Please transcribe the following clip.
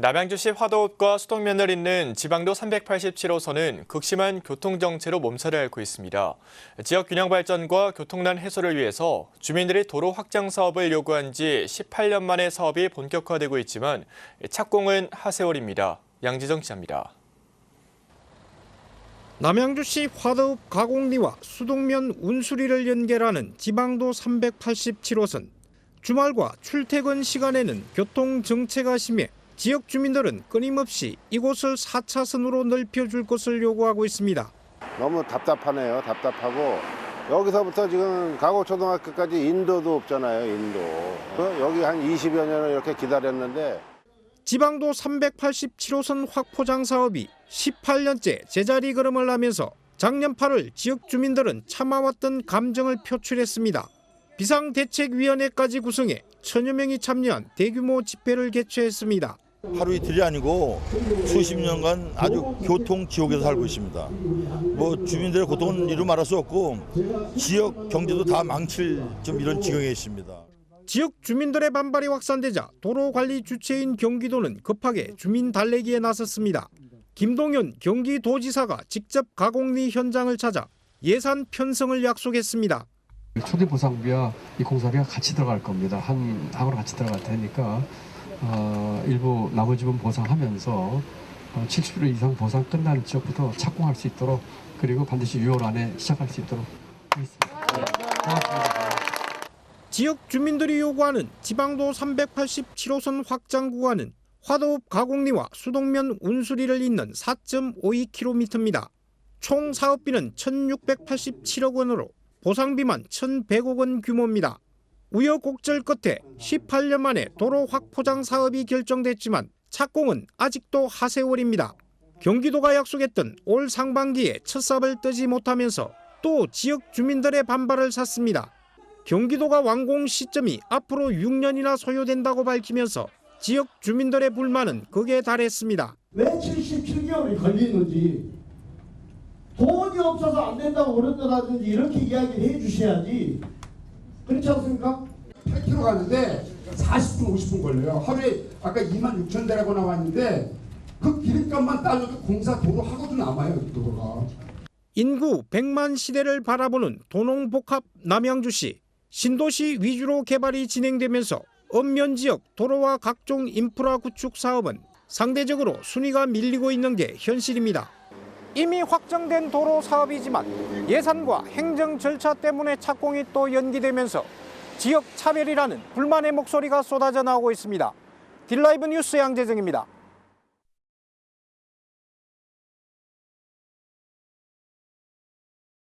남양주시 화도읍과 수동면을 잇는 지방도 387호선은 극심한 교통정체로 몸살을 앓고 있습니다. 지역 균형 발전과 교통난 해소를 위해서 주민들이 도로 확장 사업을 요구한 지 18년 만에 사업이 본격화되고 있지만 착공은 하세월입니다. 양지정 기자입니다. 남양주시 화도읍 가곡리와 수동면 운수리를 연결하는 지방도 387호선. 주말과 출퇴근 시간에는 교통 정체가 심해 지역 주민들은 끊임없이 이곳을 4차선으로 넓혀줄 것을 요구하고 있습니다. 너무 답답하네요. 답답하고 여기서부터 지금 가곡초등학교까지 인도도 없잖아요. 인도. 그 여기 한 20여 년을 이렇게 기다렸는데 지방도 387호선 확포장 사업이 18년째 제자리 걸음을 하면서 작년 8월 지역 주민들은 참아왔던 감정을 표출했습니다. 비상대책위원회까지 구성해 천여 명이 참여한 대규모 집회를 개최했습니다. 하루 이틀이 아니고 수십 년간 아주 교통 지옥에서 살고 있습니다. 뭐 주민들의 고통은 이루 말할 수 없고 지역 경제도 다 망칠 좀 이런 지경에 있습니다. 지역 주민들의 반발이 확산되자 도로 관리 주체인 경기도는 급하게 주민 달래기에 나섰습니다. 김동현 경기도지사가 직접 가곡리 현장을 찾아 예산 편성을 약속했습니다. 초기 보상비와 이 공사비가 같이 들어갈 겁니다. 한 항으로 같이 들어갈 테니까 어, 일부 나머지 부분 보상하면서 어, 70% 이상 보상 끝나는 지역부터 착공할 수 있도록 그리고 반드시 6월 안에 시작할 수 있도록 하겠습니다. 지역 주민들이 요구하는 지방도 387호선 확장 구간은 화도읍 가곡리와 수동면 운수리를 잇는 4.52km입니다. 총 사업비는 1,687억 원으로 보상비만 1,100억 원 규모입니다. 우여곡절 끝에 18년 만에 도로 확포장 사업이 결정됐지만 착공은 아직도 하세월입니다. 경기도가 약속했던 올 상반기에 첫 삽을 뜨지 못하면서 또 지역 주민들의 반발을 샀습니다. 경기도가 완공 시점이 앞으로 6년이나 소요된다고 밝히면서 지역 주민들의 불만은 극에 달했습니다. 왜 77개월이 걸리는지 돈이 없어서 안 된다고 그런다든지 이렇게 이야기를 해 주셔야지 그렇지 않습니까? 8km 가는데 40분 50분 걸려요. 하루에 아까 2만 6천 대라고 나왔는데 그 기름값만 따져도 공사 도로 하고도 남아요. 그 도로가. 인구 100만 시대를 바라보는 도농복합 남양주시 신도시 위주로 개발이 진행되면서 읍면 지역 도로와 각종 인프라 구축 사업은 상대적으로 순위가 밀리고 있는 게 현실입니다. 이미 확정된 도로 사업이지만 예산과 행정 절차 때문에 착공이 또 연기되면서 지역 차별이라는 불만의 목소리가 쏟아져 나오고 있습니다. 딜라이브 뉴스 양재정입니다.